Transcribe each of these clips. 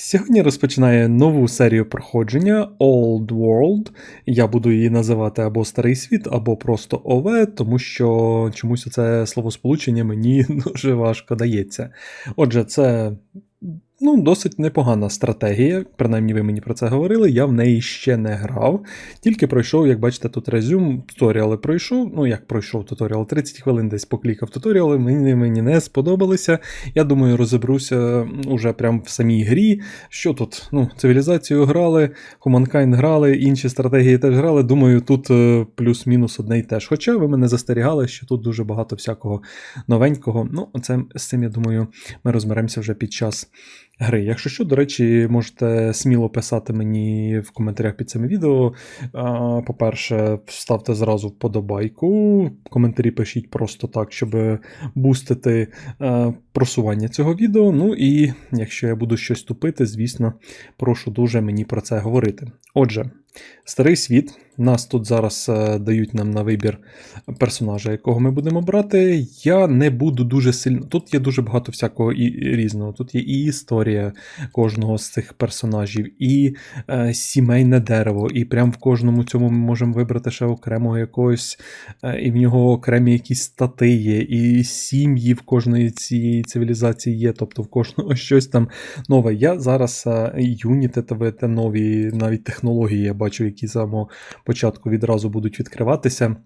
Сьогодні розпочинає нову серію проходження Old World. Я буду її називати або Старий світ, або просто ОВ, тому що чомусь це словосполучення мені дуже важко дається. Отже, це ну, досить непогана стратегія, принаймні ви мені про це говорили. Я в неї ще не грав. Тільки пройшов, як бачите, тут резюм, туторіали пройшов. Ну, як пройшов туторіал, 30 хвилин десь поклікав туторіали, мені, мені не сподобалися. Я думаю, розібруся уже прямо в самій грі. Що тут? Ну, цивілізацію грали, Humankind грали, інші стратегії теж грали. Думаю, тут е, плюс-мінус одне й теж. Хоча ви мене застерігали, що тут дуже багато всякого новенького. Ну, це, з цим, я думаю, ми розберемося вже під час гри. Якщо що, до речі, можете сміло писати мені в коментарях під цим відео. По-перше, ставте зразу вподобайку. Коментарі пишіть просто так, щоб бустити просування цього відео. Ну і якщо я буду щось тупити, звісно, прошу дуже мені про це говорити. Отже, старий світ. Нас тут зараз е, дають нам на вибір персонажа, якого ми будемо брати. Я не буду дуже сильно. Тут є дуже багато всякого і різного. Тут є і історія кожного з цих персонажів, і е, сімейне дерево, і прям в кожному цьому ми можемо вибрати ще окремого якогось, е, і в нього окремі якісь стати є, і сім'ї в кожної цієї цивілізації є, тобто в кожного щось там нове. Я зараз е, юніти та нові навіть технології я бачу, які само початку відразу будуть відкриватися.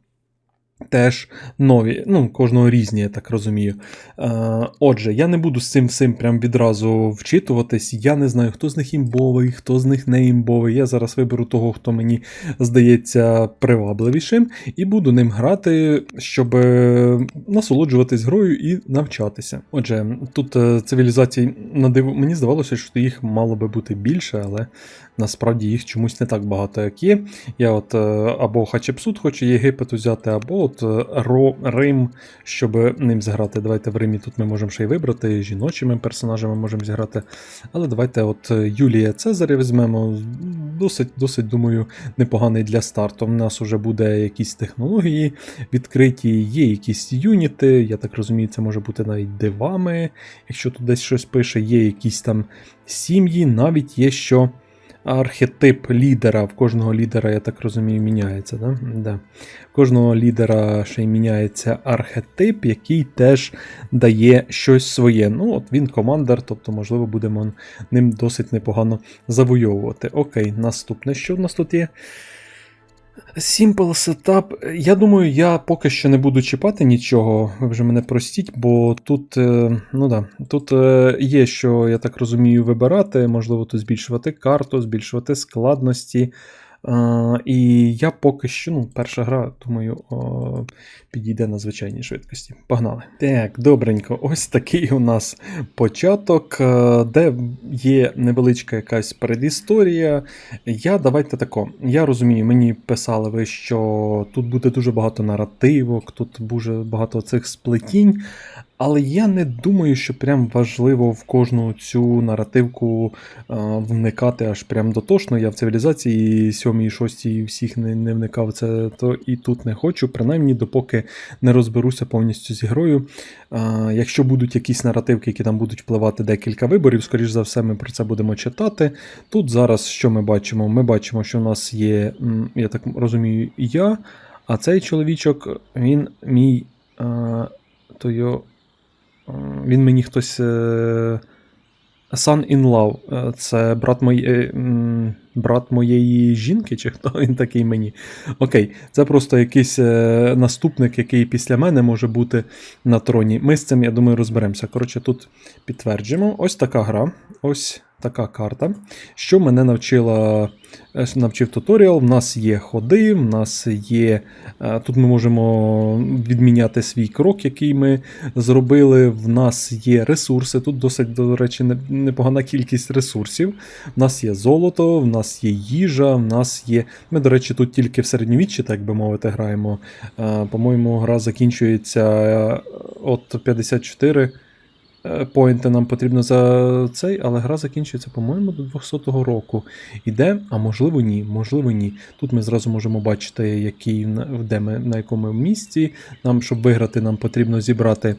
Теж нові, ну, кожного різні, я так розумію. Е, Отже, я не буду з цим всім прям відразу вчитуватись. Я не знаю, хто з них імбовий, хто з них не імбовий. Я зараз виберу того, хто мені здається привабливішим, і буду ним грати, щоб насолоджуватись грою і навчатися. Отже, тут е, цивілізацій надиву, мені здавалося, що їх мало би бути більше, але насправді їх чомусь не так багато, як є. Я от е, або Хачепсут хочу Єгипет взяти, або от е, Ро, Рим, щоб ним зіграти. Давайте в Римі тут ми можемо ще й вибрати, жіночими персонажами можемо зіграти. Але давайте от е, Юлія Цезаря візьмемо. Досить, досить, думаю, непоганий для старту. У нас вже буде якісь технології відкриті, є якісь юніти. Я так розумію, це може бути навіть дивами. Якщо тут десь щось пише, є якісь там сім'ї, навіть є що архетип лідера. В кожного лідера, я так розумію, міняється. Да? Да. В кожного лідера ще й міняється архетип, який теж дає щось своє. Ну, от Він командир, тобто, можливо, будемо ним досить непогано завойовувати. Окей, наступне, що в нас тут є? Simple Setup. Я думаю, я поки що не буду чіпати нічого, ви вже мене простіть, бо тут е, ну да, тут е, є, що, я так розумію, вибирати, можливо, тут збільшувати карту, збільшувати складності. Uh, і я поки що, ну, перша гра, думаю, о, підійде на звичайній швидкості. Погнали. Так, добренько, ось такий у нас початок, е, де є невеличка якась передісторія. Я давайте тако. Я розумію, мені писали ви, що тут буде дуже багато наративок, тут дуже багато цих сплетінь. Але я не думаю, що прям важливо в кожну цю наративку а, вникати аж прям дотошно. Я в цивілізації 7 і 6 всіх не не вникав це, то і тут не хочу, принаймні, допоки не розберуся повністю з ігрою. А, Якщо будуть якісь наративки, які там будуть впливати декілька виборів, скоріш за все, ми про це будемо читати. Тут зараз що ми бачимо? Ми бачимо, що у нас є, я так розумію, я, а цей чоловічок, він мій. А, то його він мені хтось. Е, Son in Love. Е, це брат мої, е, брат моєї жінки, чи хто він такий мені? Окей, це просто якийсь наступник, який після мене може бути на троні. Ми з цим, я думаю, розберемося. Коротше, тут підтверджуємо. Ось така гра. Ось така карта. Що мене навчила, е, навчив туторіал. В нас є ходи, в нас є. Е, тут ми можемо відміняти свій крок, який ми зробили. В нас є ресурси. Тут досить, до речі, непогана кількість ресурсів. В нас є золото, в нас є їжа, в нас є. Ми, до речі, тут тільки в середньовіччі, так би мовити, граємо. Е, по-моєму, гра закінчується от 54. Е, поінти нам потрібно за цей, але гра закінчується, по-моєму, до 200-го року. Іде, а можливо, ні. Можливо, ні. Тут ми зразу можемо бачити, який, де ми, на якому місці. Нам, щоб виграти, нам потрібно зібрати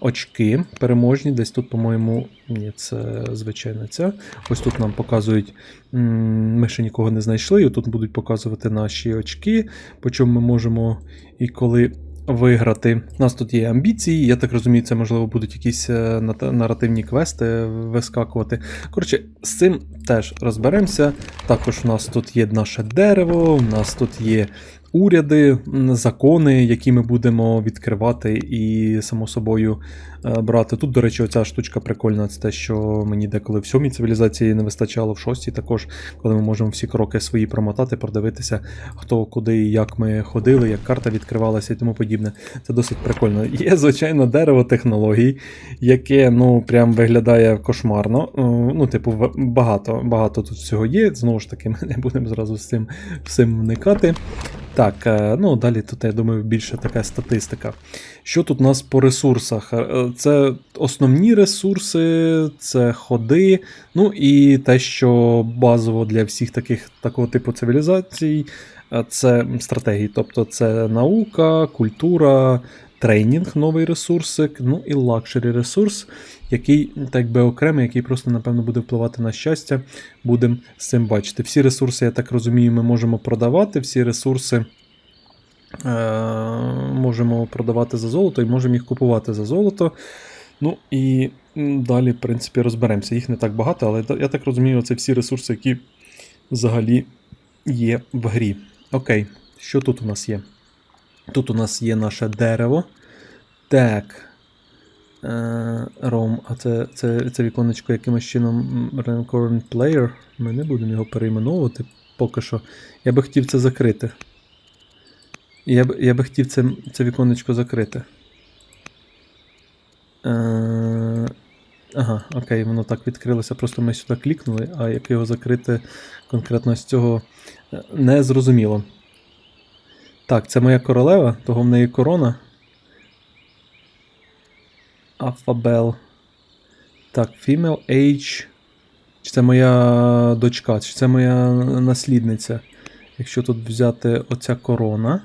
очки переможні. Десь тут, по-моєму, ні, це звичайно ця. Ось тут нам показують, ми ще нікого не знайшли, і тут будуть показувати наші очки, по чому ми можемо і коли виграти. У нас тут є амбіції, я так розумію, це можливо будуть якісь е, наративні квести вискакувати. Коротше, з цим теж розберемося. Також у нас тут є наше дерево, у нас тут є уряди, закони, які ми будемо відкривати і, само собою, е, брати. Тут, до речі, оця штучка прикольна. Це те, що мені деколи в сьомій цивілізації не вистачало, в шостій також, коли ми можемо всі кроки свої промотати, продивитися, хто куди і як ми ходили, як карта відкривалася і тому подібне. Це досить прикольно. Є, звичайно, дерево технологій, яке ну прям виглядає кошмарно. Е, Ну, типу, багато, багато тут всього є. Знову ж таки, ми не будемо зразу з цим всім вникати. Так, е, ну далі тут, я думаю, більше така статистика. Що тут у нас по ресурсах? Е, Це основні ресурси, це ходи, ну і те, що базово для всіх таких такого типу цивілізацій, е, це стратегії. Тобто це наука, культура, тренінг, новий ресурсик, ну і лакшері ресурс, який так би окремий, який просто, напевно, буде впливати на щастя. Будемо з цим бачити. Всі ресурси, я так розумію, ми можемо продавати, всі ресурси. Е, можемо продавати за золото і можемо їх купувати за золото. Ну і далі, в принципі, розберемося. Їх не так багато, але я так розумію, це всі ресурси, які взагалі є в грі. Окей, що тут у нас є? Тут у нас є наше дерево. Так. Е, Ром, а це, це, це віконечко якимось чином м, Player. Ми не будемо його перейменовувати поки що. Я би хотів це закрити. Я б, я би хотів це, це віконечко закрити. Е, ага, окей, воно так відкрилося, просто ми сюди клікнули, а як його закрити конкретно з цього е, не зрозуміло. Так, це моя королева, того в неї корона. Афабел. Так, female age. Чи це моя дочка, чи це моя наслідниця? Якщо тут взяти оця корона,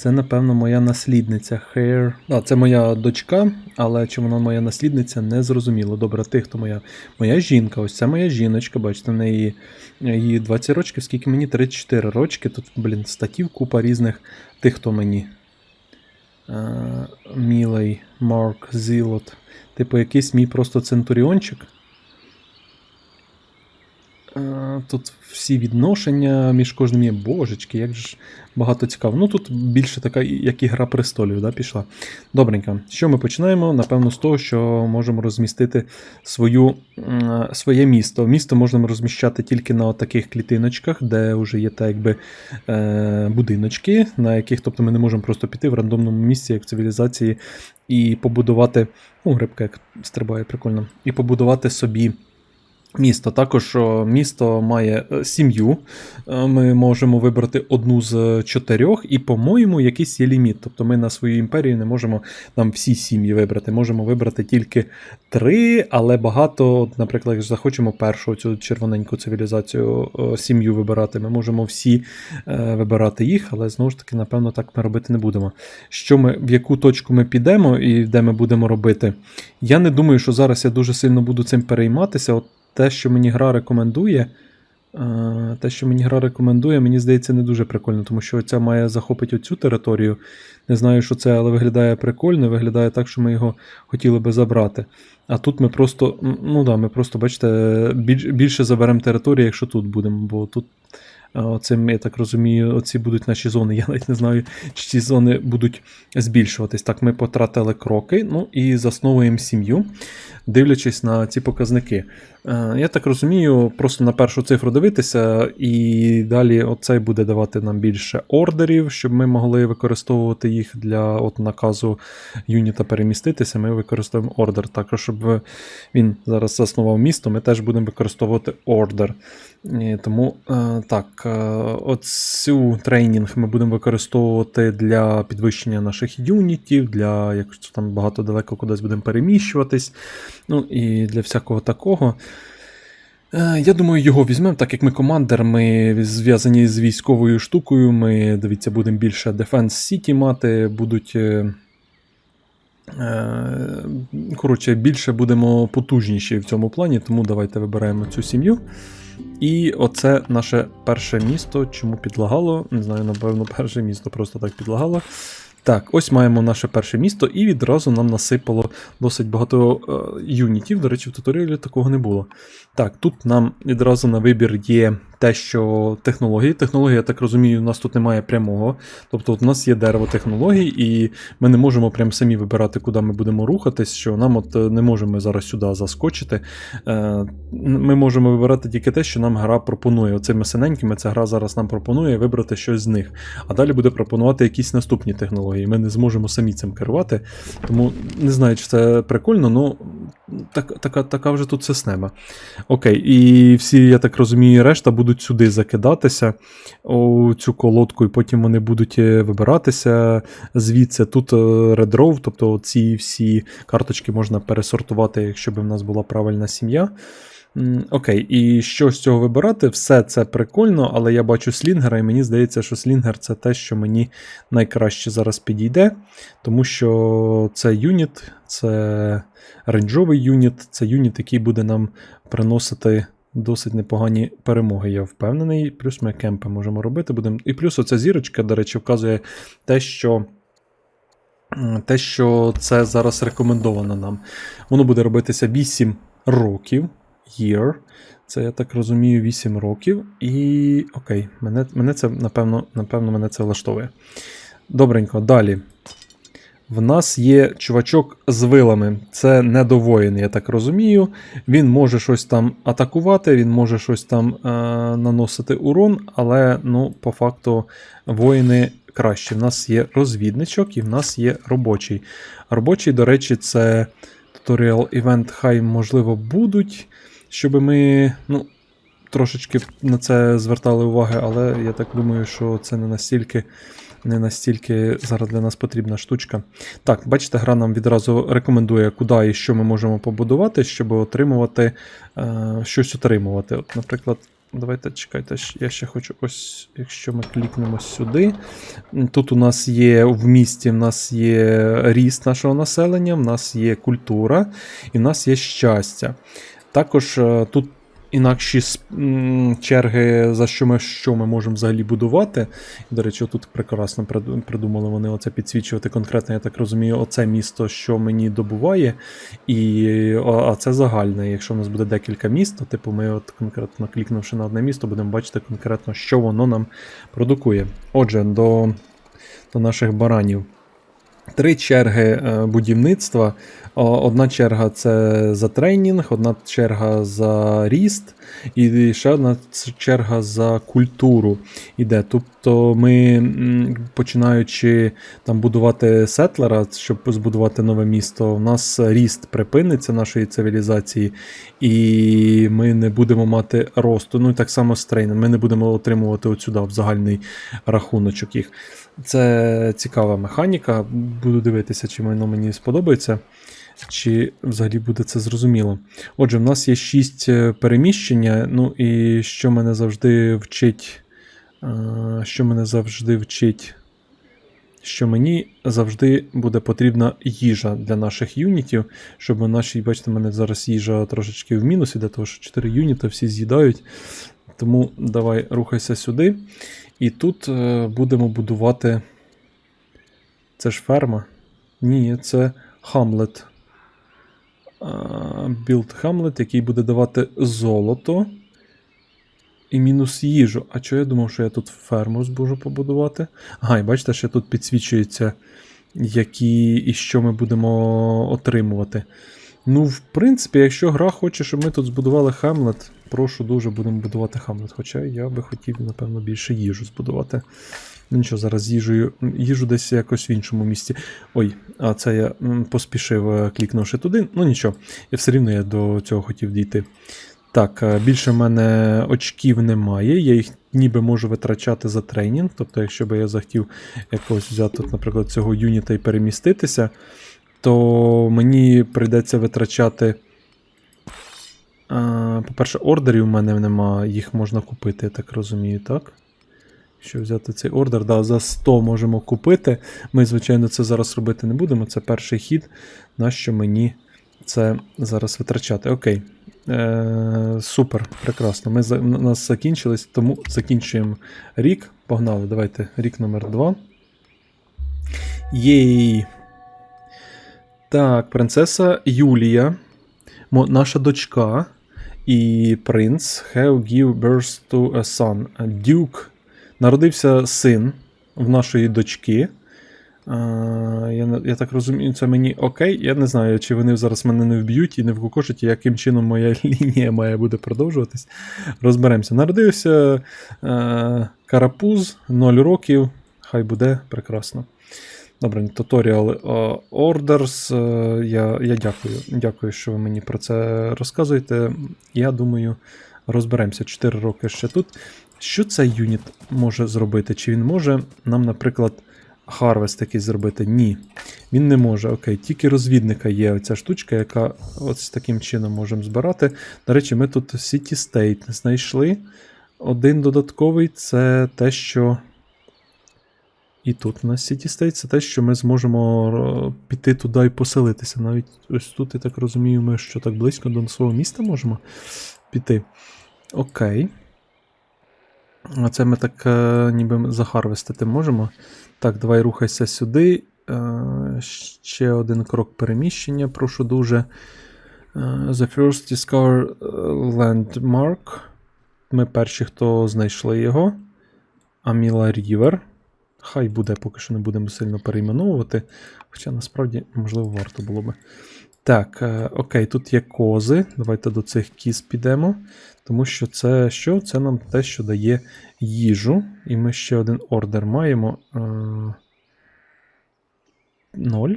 це, напевно, моя наслідниця. Hair. А, це моя дочка, але чи вона моя наслідниця, не зрозуміло. Добре, ти хто моя? Моя жінка, ось це моя жіночка, бачите, в неї їй 20 років, скільки мені? 34 рочки. Тут, блін, статів купа різних. Ти хто мені? Е, Мілей, Марк, Зілот. Типу, якийсь мій просто центуріончик. Е, Тут всі відношення між кожним є божечки, як ж багато цікаво. Ну тут більше така, як і гра престолів, да, пішла. Добренько. Що ми починаємо? Напевно, з того, що можемо розмістити свою, своє місто. Місто можемо розміщати тільки на таких клітиночках, де вже є так, якби е, будиночки, на яких тобто ми не можемо просто піти в рандомному місці, як в цивілізації, і побудувати. О, грибка як стрибає, прикольно. І побудувати собі. Місто також місто має е, сім'ю. Е, Ми можемо вибрати одну з чотирьох, і, по-моєму, якийсь є ліміт. Тобто ми на свою імперію не можемо там всі сім'ї вибрати. Можемо вибрати тільки три, але багато, от, наприклад, якщо захочемо першу цю червоненьку цивілізацію сім'ю вибирати. Ми можемо всі е, вибирати їх, але знову ж таки, напевно, так ми робити не будемо. Що ми, в яку точку ми підемо і де ми будемо робити? Я не думаю, що зараз я дуже сильно буду цим перейматися. От те, що мені гра рекомендує, е, те, що мені гра рекомендує, мені здається, не дуже прикольно, тому що ця має захопити оцю територію. Не знаю, що це, але виглядає прикольно, виглядає так, що ми його хотіли би забрати. А тут ми просто, ну да, ми просто, бачите, більше заберемо території, якщо тут будемо, бо тут. Оцим, я так розумію, оці будуть наші зони. Я навіть не знаю, чи ці зони будуть збільшуватись. Так, ми потратили кроки, ну і засновуємо сім'ю, дивлячись на ці показники. Я так розумію, просто на першу цифру дивитися, і далі оцей буде давати нам більше ордерів, щоб ми могли використовувати їх для от наказу юніта переміститися. Ми використовуємо ордер. Також, щоб він зараз заснував місто, ми теж будемо використовувати ордер. Тому е, так, е, оцю тренінг ми будемо використовувати для підвищення наших юнітів, для якщо там багато далеко кудись будемо переміщуватись. Ну і для всякого такого. Е, Я думаю, його візьмемо, так як ми командир, ми зв'язані з військовою штукою. Ми, дивіться, будемо більше Defense City мати, будуть Коротше, більше будемо потужніші в цьому плані, тому давайте вибираємо цю сім'ю. І оце наше перше місто. Чому підлагало? Не знаю, напевно, перше місто просто так підлагало. Так, ось маємо наше перше місто, і відразу нам насипало досить багато е, юнітів. До речі, в туторіалі такого не було. Так, тут нам відразу на вибір є те, що технології. Технології, я так розумію, у нас тут немає прямого. Тобто от у нас є дерево технологій, і ми не можемо прям самі вибирати, куди ми будемо рухатись, що нам от е, не можемо зараз сюди заскочити. Е, Ми можемо вибирати тільки те, що нам гра пропонує. Оцими синенькими ця гра зараз нам пропонує вибрати щось з них. А далі буде пропонувати якісь наступні технології. Ми не зможемо самі цим керувати. Тому не знаю, чи це прикольно, але так, така, така вже тут система. Окей, і всі, я так розумію, решта будуть сюди закидатися у цю колодку, і потім вони будуть е, вибиратися звідси. Тут редров, тобто ці всі карточки можна пересортувати, якщо б в нас була правильна сім'я. Окей, і що з цього вибирати? Все це прикольно, але я бачу слінгера, і мені здається, що слінгер це те, що мені найкраще зараз підійде, тому що це юніт, це рейнджовий юніт, це юніт, який буде нам приносити досить непогані перемоги, я впевнений. Плюс ми кемпи можемо робити. Будемо... І плюс оця зірочка, до речі, вказує те, що. Те, що це зараз рекомендовано нам. Воно буде робитися 8 років. Year. Це, я так розумію, 8 років. І окей, мене, мене це, напевно, напевно, мене це влаштовує. Добренько, далі. В нас є чувачок з вилами. Це недовоїн, я так розумію. Він може щось там атакувати, він може щось там е, наносити урон, але ну, по факту воїни краще. В нас є розвідничок і в нас є робочий. Робочий, до речі, це туторіал івент, хай, можливо, будуть, щоб ми. ну, Трошечки на це звертали уваги, але я так думаю, що це не настільки не настільки зараз для нас потрібна штучка. Так, бачите, гра нам відразу рекомендує, куди і що ми можемо побудувати, щоб отримувати е, щось отримувати. От, Наприклад, давайте чекайте, я ще хочу ось, якщо ми клікнемо сюди. Тут у нас є в місті, в нас є ріст нашого населення, в нас є культура і в нас є щастя. Також е, тут інакші черги, за що ми, що ми можемо взагалі будувати. До речі, тут прекрасно придумали вони оце підсвічувати конкретно, я так розумію, оце місто, що мені добуває. І, а це загальне. Якщо в нас буде декілька міст, то типу ми от конкретно клікнувши на одне місто, будемо бачити конкретно, що воно нам продукує. Отже, до, до наших баранів. Три черги е, будівництва. Одна черга це за тренінг, одна черга за ріст, і ще одна черга за культуру іде. Тобто ми, починаючи там будувати сетлера, щоб збудувати нове місто, у нас ріст припиниться нашої цивілізації, і ми не будемо мати росту. Ну і так само з трейном. Ми не будемо отримувати от сюди в загальний рахуночок їх. Це цікава механіка. Буду дивитися, чи воно мені сподобається, чи взагалі буде це зрозуміло. Отже, в нас є 6 переміщення. Ну і що мене завжди вчить. е, Що мене завжди вчить. Що мені завжди буде потрібна їжа для наших юнітів, щоб наші, бачите, в мене зараз їжа трошечки в мінус іде, тому що 4 юніта всі з'їдають. Тому давай рухайся сюди. І тут е, будемо будувати. Це ж ферма? Ні, це Хамлет. Білд Хамлет, який буде давати золото і мінус їжу. А чого я думав, що я тут ферму зможу побудувати? Ага, і бачите, що тут підсвічується, які і що ми будемо отримувати. Ну, в принципі, якщо гра хоче, щоб ми тут збудували Хамлет, прошу дуже будемо будувати Хамлет. Хоча я би хотів, напевно, більше їжу збудувати. Ну нічого, зараз їжею. Їжу десь якось в іншому місці. Ой, а це я поспішив, е, клікнувши туди. Ну нічого, я все рівно я до цього хотів дійти. Так, е, більше в мене очків немає. Я їх ніби можу витрачати за тренінг. Тобто, якщо би я захотів якогось взяти, наприклад, цього юніта і переміститися, то мені прийдеться витрачати. По-перше, ордерів в мене нема, їх можна купити, я так розумію, так? Що взяти цей ордер? Да, за 100 можемо купити. Ми, звичайно, це зараз робити не будемо. Це перший хід. Нащо мені це зараз витрачати? Окей. Е, супер, прекрасно. Ми у нас закінчились, тому закінчуємо рік. Погнали. Давайте рік номер 2. Єй. Так, принцеса Юлія, наша дочка і принц have give birth to a son. Duke. Народився син в нашої дочки. Я, я так розумію, це мені окей. Я не знаю, чи вони зараз мене не вб'ють і не вкукошать, яким чином моя лінія має буде продовжуватись. Розберемося. Народився е, карапуз, 0 років. Хай буде прекрасно. Добре, tutorial е, orders. е, Я, я дякую. Дякую, що ви мені про це розказуєте. Я думаю, розберемося 4 роки ще тут. Що цей юніт може зробити? Чи він може нам, наприклад, Harvest якийсь зробити? Ні. Він не може. Окей, тільки розвідника є оця штучка, яка ось таким чином можемо збирати. До речі, ми тут City State знайшли. Один додатковий це те, що. І тут у нас City State це те, що ми зможемо е, піти туди і поселитися. Навіть ось тут, я так розумію, ми що так близько до свого міста можемо піти. Окей. А це ми так е, ніби захарвестити можемо. Так, давай рухайся сюди. Е, ще один крок переміщення, прошу дуже. The first discover landmark. Ми перші, хто знайшли його. Аміла Рівер. Хай буде, поки що не будемо сильно перейменовувати. Хоча насправді, можливо, варто було би. Так, е, окей, тут є кози. Давайте до цих кіз підемо. Тому що це що? Це нам те, що дає їжу. І ми ще один ордер маємо. Е, Ноль.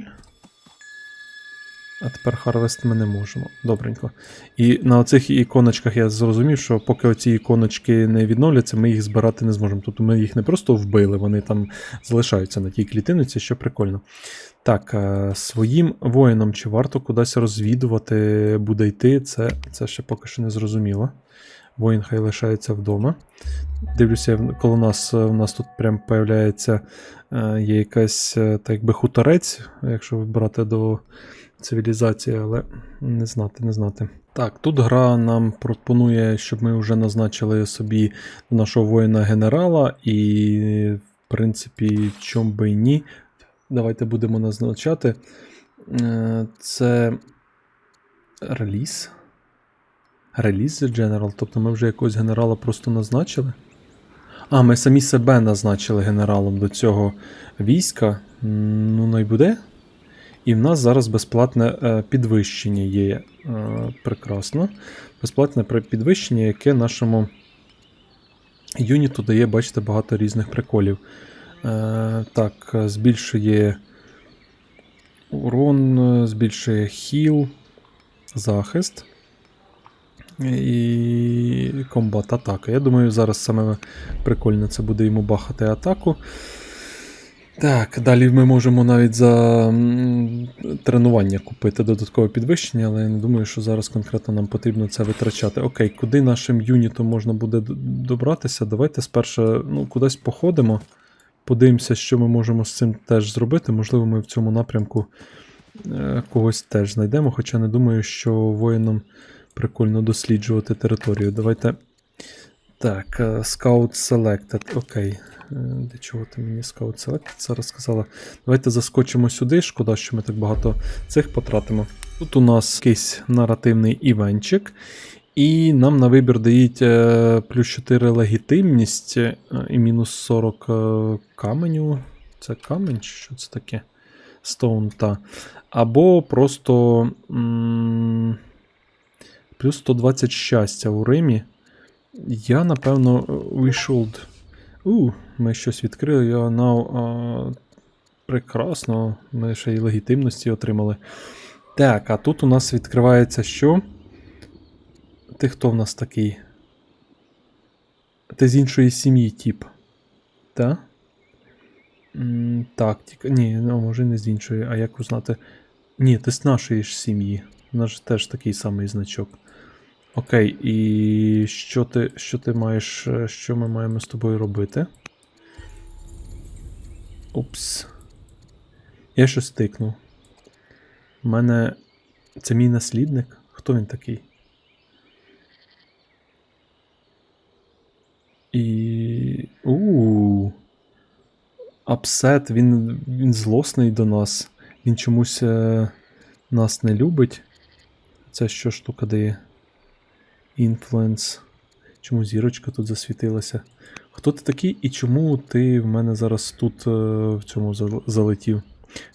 А тепер Harvest ми не можемо. Добренько. І на оцих іконочках я зрозумів, що поки оці іконочки не відновляться, ми їх збирати не зможемо. Тобто ми їх не просто вбили, вони там залишаються на тій клітиниці, що прикольно. Так, е, своїм воїнам чи варто кудись розвідувати буде йти, це, це ще поки що не зрозуміло. Воїн хай лишається вдома. Дивлюся, коло нас, е, в нас тут прям появляється е, є якась е, так якби хуторець, якщо брати до цивілізації, але не знати, не знати. Так, тут гра нам пропонує, щоб ми вже назначили собі нашого воїна генерала, і, в принципі, чом би і ні. Давайте будемо назначати. Е, Це реліз. Реліз General, тобто ми вже якогось генерала просто назначили. А, ми самі себе назначили генералом до цього війська. Ну, і буде. І в нас зараз безплатне е, підвищення є. Е, прекрасно. Безплатне підвищення, яке нашому юніту дає, бачите, багато різних приколів. Е, так, збільшує урон, збільшує хіл, захист. І комбат атака. Я думаю, зараз саме прикольно це буде йому бахати атаку. Так, далі ми можемо навіть за тренування купити додаткове підвищення, але я не думаю, що зараз конкретно нам потрібно це витрачати. Окей, куди нашим юнітом можна буде добратися? Давайте спершу ну, кудись походимо. Подивимося, що ми можемо з цим теж зробити. Можливо, ми в цьому напрямку е, когось теж знайдемо, хоча не думаю, що воїнам прикольно досліджувати територію. Давайте. Так, е, Scout Selected. Окей. Е, Для чого ти мені Scout Selected зараз сказала? Давайте заскочимо сюди. Шкода, що ми так багато цих потратимо. Тут у нас якийсь наративний івенчик. І нам на вибір дають е, плюс 4 легітимність е, і мінус 40 е, каменю. Це камень, що це таке? Stone, та. Або просто м- плюс 120 щастя у Римі. Я, напевно, should. У, ми щось відкрили. Я now, а, прекрасно. Ми ще й легітимності отримали. Так, а тут у нас відкривається що? Ти хто в нас такий? Ти з іншої сім'ї, тип. Та? Так, тільки. Ні, ну, може не з іншої, а як узнати. Ні, ти з нашої ж сім'ї. У нас ж теж такий самий значок. Окей, і що ти, що ти маєш, е, що ми маємо з тобою робити? Упс. Я щось тикнув. У мене. Це мій наслідник? Хто він такий? І. у Апсет, він, він злосний до нас. Він чомусь е, нас не любить. Це що штука дає? Інфлюенс. Чому зірочка тут засвітилася? Хто ти такий і чому ти в мене зараз тут е, в цьому залетів?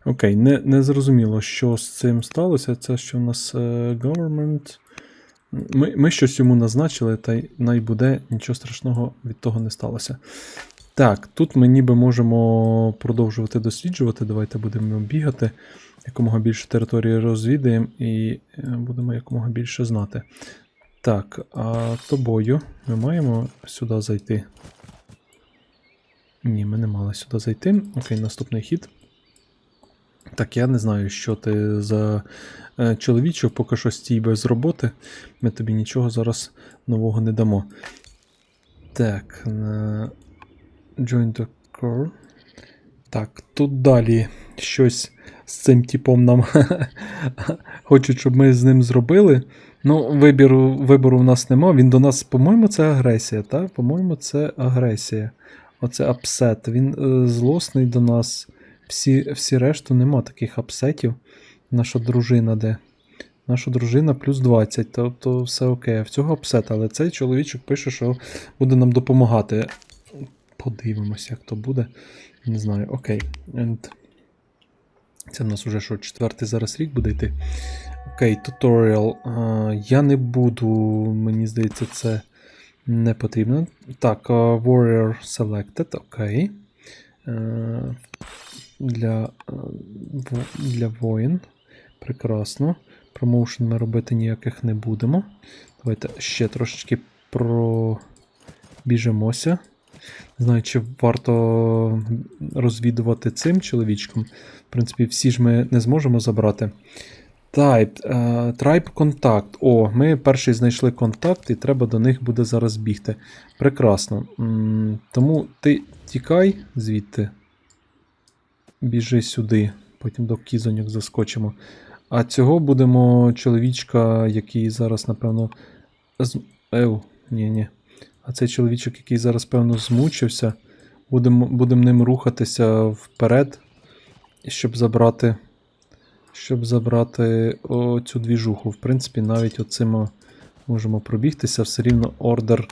Окей, не, не зрозуміло, що з цим сталося. Це що в нас е, government. Ми, ми щось йому назначили, та й най буде, нічого страшного від того не сталося. Так, тут ми ніби можемо продовжувати досліджувати. Давайте будемо бігати. Якомога більше території розвідаємо і е, будемо якомога більше знати. Так, а тобою ми маємо сюди зайти. Ні, ми не мали сюди зайти. Окей, наступний хід. Так, я не знаю, що ти за е, чоловічок, поки що стій без роботи. Ми тобі нічого зараз нового не дамо. Так. Join the core. Так, тут далі щось з цим типом нам хочуть, щоб ми з ним зробили. Ну, вибору, вибору в нас нема. Він до нас, по-моєму, це агресія, так? По-моєму, це агресія. Оце апсет. Він е, злосний до нас. Всі, всі решту нема таких апсетів. Наша дружина де? Наша дружина плюс 20, тобто все окей. А в цього апсет, але цей чоловічок пише, що буде нам допомагати. Подивимось, як то буде. Не знаю, окей. And... Це в нас уже що, четвертий зараз рік буде йти. Окей, туторіал. Я не буду, мені здається, це не потрібно. Так, а, Warrior Selected, окей. Е, Для, е, для воїн. Прекрасно. Промоушен ми робити ніяких не будемо. Давайте ще трошечки пробіжемося. Не знаю, чи варто розвідувати цим чоловічком. В принципі, всі ж ми не зможемо забрати. Type, е, Tribe Contact. О, ми перший знайшли контакт, і треба до них буде зараз бігти. Прекрасно. М, Тому ти тікай звідти. Біжи сюди, потім до кізоньок заскочимо. А цього будемо чоловічка, який зараз, напевно. З... Еу, ні-ні. А цей чоловічок, який зараз, певно, змучився, будемо будем ним рухатися вперед, щоб забрати. Щоб забрати о, цю двіжуху. В принципі, навіть оцим можемо пробігтися, все рівно ордер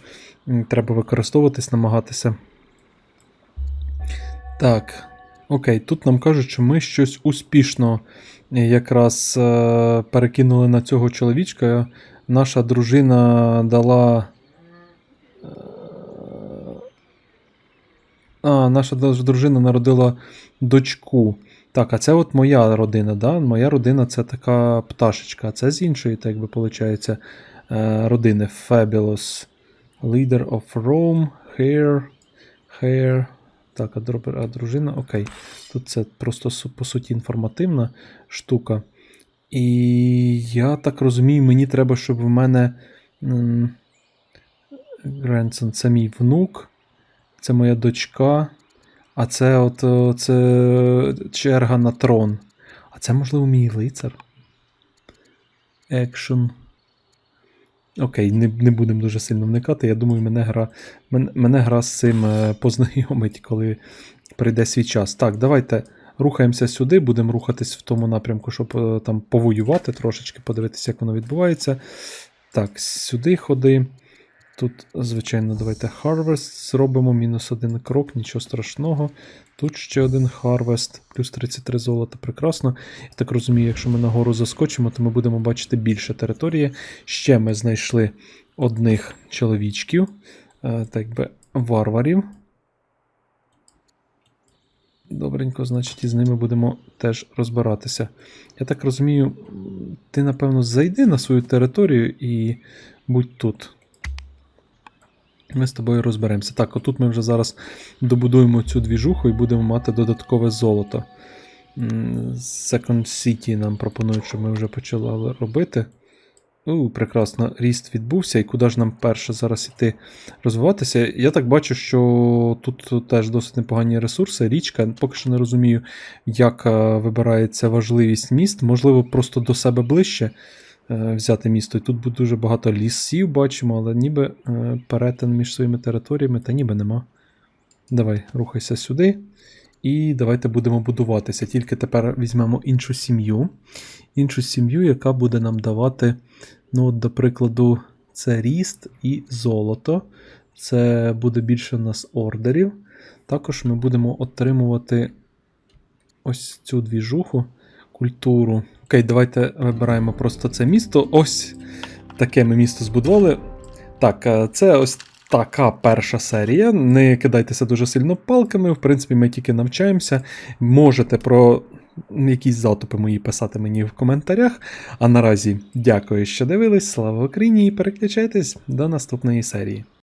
треба використовуватись, намагатися. Так. Окей, тут нам кажуть, що ми щось успішно е, якраз е, перекинули на цього чоловічка. Наша дружина дала. е, А, наша дружина народила дочку. Так, а це от моя родина, да? Моя родина це така пташечка, а це з іншої, так би виходить, родини. Fabulous. Leader of Rome, Hair, Hair. Так, а, дружина, окей. Тут це просто по суті інформативна штука. І я так розумію, мені треба, щоб в мене. Grandson, це мій внук, це моя дочка. А це от це черга на трон. А це, можливо, мій лицар. Екшн. Окей, не, не будемо дуже сильно вникати. Я думаю, мене гра, мене, мене гра з цим е, познайомить, коли прийде свій час. Так, давайте рухаємося сюди, будемо рухатись в тому напрямку, щоб е, там повоювати трошечки, подивитися, як воно відбувається. Так, сюди ходи. Тут, звичайно, давайте Harvest зробимо. Мінус один крок, нічого страшного. Тут ще один Harvest, плюс 33 золота, прекрасно. Я так розумію, якщо ми нагору заскочимо, то ми будемо бачити більше території. Ще ми знайшли одних чоловічків, е, так би варварів. Добренько, значить, і з ними будемо теж розбиратися. Я так розумію, ти, напевно, зайди на свою територію і будь тут. Ми з тобою розберемося. Так, отут ми вже зараз добудуємо цю двіжуху і будемо мати додаткове золото. Second City нам пропонують, щоб ми вже почали робити. У, прекрасно, ріст відбувся, і куди ж нам перше зараз іти розвиватися? Я так бачу, що тут теж досить непогані ресурси, річка. Поки що не розумію, як е, вибирається важливість міст. Можливо, просто до себе ближче взяти місто. І тут буде дуже багато лісів, бачимо, але ніби е, перетин між своїми територіями, та ніби нема. Давай, рухайся сюди. І давайте будемо будуватися. Тільки тепер візьмемо іншу сім'ю. Іншу сім'ю, яка буде нам давати, ну, от, до прикладу, це ріст і золото. Це буде більше у нас ордерів. Також ми будемо отримувати ось цю двіжуху, культуру. Окей, давайте вибираємо просто це місто. Ось таке ми місто збудували. Так, е, це ось така перша серія. Не кидайтеся дуже сильно палками. В принципі, ми тільки навчаємося. Можете про якісь затопи мої писати мені в коментарях. А наразі дякую, що дивились. Слава Україні і переключайтесь до наступної серії.